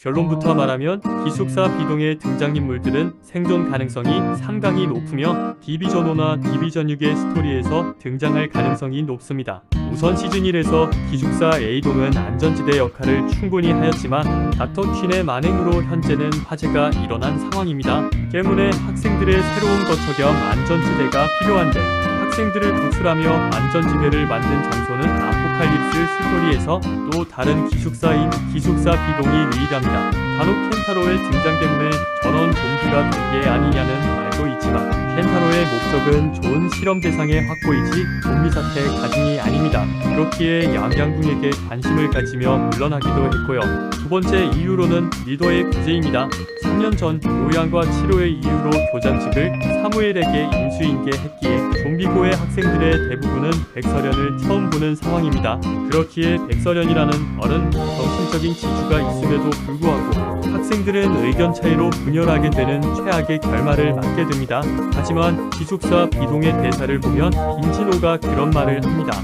결론부터 말하면 기숙사 비동의 등장인물들은 생존 가능성이 상당히 높으며 디비전 5나 디비전 6의 스토리에서 등장할 가능성이 높습니다. 우선 시즌 1에서 기숙사 A동은 안전지대 역할을 충분히 하였지만 닥터 퀸의 만행으로 현재는 화재가 일어난 상황입니다. 때문에 학생들의 새로운 거처 겸 안전지대가 필요한데 학생들을 구출하며 안전지대를 만든 장소는 아포칼립스 스토리에서 또 다른 기숙사인 기숙사 B동이 유일합니다. 단옥 켄타로의 등장 때문에 전원 동기가 된 게 아니냐는 말도 있지만 켄타로의 목적은 좋은 실험 대상의 확보이지 좀비 사태 가중이 아닙니다. 그렇기에 양양궁에게 관심을 가지며 물러나기도 했고요. 두 번째 이유로는 리더의 부재입니다. 3년 전 요양과 치료의 이유로 교장직을 사무엘에게 인수인계했기에 좀비고의 학생들의 대부분은 백설연을 처음 보는 상황입니다. 그렇기에 백설연이라는 어른 정신적인 지주가 있음에도 불구하고 학생들은 의견 차이로 분열하게 되는 최악의 결말을 맞게 됩니다. 하지만 기숙사 비동의 대사를 보면 빈지노가 그런 말을 합니다.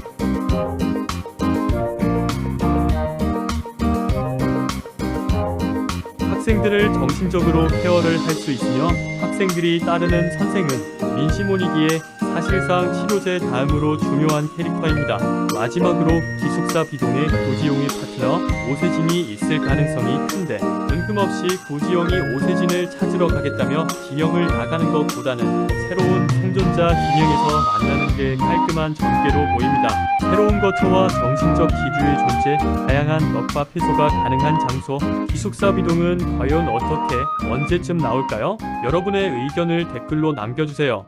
학생들을 정신적으로 케어를 할 수 있으며 학생들이 따르는 선생은 민시몬이기에 사실상 치료제 다음으로 중요한 캐릭터입니다. 마지막으로 기숙사 비동의 고지용의 파트너 오세진이 있을 가능성이 큰데 뜬금없이 고지용이 오세진을 찾으러 가겠다며 진영을 나가는 것보다는 새로운 생존자 진영에서 만나는 게 깔끔한 전개로 보입니다. 새로운 거처와 정신적 기주의 존재, 다양한 떡밥 해소가 가능한 장소, 기숙사 비동은 과연 어떻게 언제쯤 나올까요? 여러분의 의견을 댓글로 남겨주세요.